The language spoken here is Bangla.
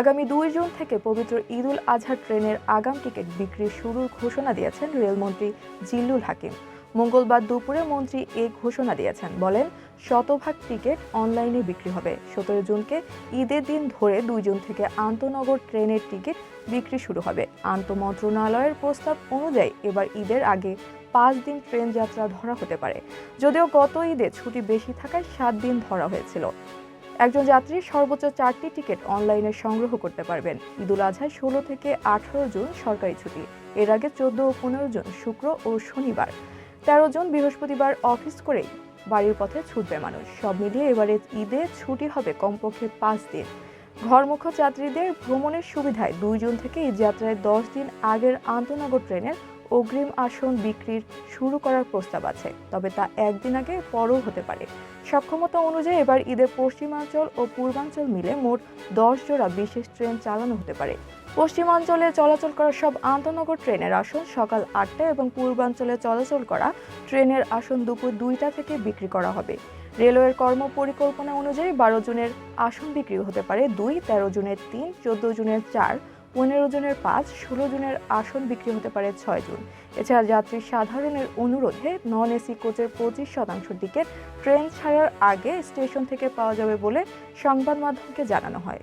আগামী দুই জুন থেকে পবিত্র ঈদুল আজহা ট্রেনের আগাম টিকিট বিক্রি শুরুর ঘোষণা দিয়েছেন রেলমন্ত্রী জিল্লুল হাকিম। মঙ্গলবার দুপুরে মন্ত্রী এ ঘোষণা দিয়েছেন, বলেন, শতভাগ টিকিট অনলাইনে বিক্রি হবে। সতেরো জুনকে ঈদের দিন ধরে দুই জুন থেকে আন্তনগর ট্রেনের টিকিট বিক্রি শুরু হবে। আন্ত মন্ত্রণালয়ের প্রস্তাব অনুযায়ী এবার ঈদের আগে পাঁচ দিন ট্রেন যাত্রা ধরা হতে পারে। যদিও গত ঈদে ছুটি বেশি থাকায় সাত দিন ধরা হয়েছিল। একজন যাত্রী সর্বোচ্চ চারটি টিকিট অনলাইনে সংগ্রহ করতে পারবেন। ঈদুল আজহায় ষোলো থেকে আঠারো জুন সরকারি ছুটি। এর আগে চোদ্দ ও পনেরো জুন শুক্র ও শনিবার। তেরো জন বৃহস্পতিবার অফিস করেই বাড়ির পথে ছুটবে মানুষ। সব মিলিয়ে এবারে ঈদে ছুটি হবে কমপক্ষে পাঁচ দিন। ঘরমুখ যাত্রীদের ভ্রমণের সুবিধায় দুই জুন থেকে ঈদ যাত্রায় দশ দিন আগের আন্তনগর ট্রেনের অগ্রিম আসন বিক্রির শুরু করার প্রস্তাব আছে। তবে তা একদিন আগে পরও হতে পারে। সক্ষমতা অনুযায়ী এবার ঈদের পশ্চিমাঞ্চল ও পূর্বাঞ্চল মিলে মোট দশ জোড়া বিশেষ ট্রেন চালানো হতে পারে। পশ্চিমাঞ্চলে চলাচল করা সব আন্তনগর ট্রেনের আসন সকাল আটটা এবং পূর্বাঞ্চলে চলাচল করা ট্রেনের আসন দুপুর দুইটা থেকে বিক্রি করা হবে। রেলওয়ের কর্ম পরিকল্পনা অনুযায়ী বারো জনের আসন বিক্রি হতে পারে, দুই, তেরো জনের তিন, চোদ্দ জনের চার, পনেরো জনের পাঁচ, ষোলো জনের আসন বিক্রি হতে পারে ছয় জন। এছাড়া যাত্রী সাধারণের অনুরোধে নন এসি কোচের পঁচিশ শতাংশ টিকিট ট্রেন ছাড়ার আগে স্টেশন থেকে পাওয়া যাবে বলে সংবাদ মাধ্যমকে জানানো হয়।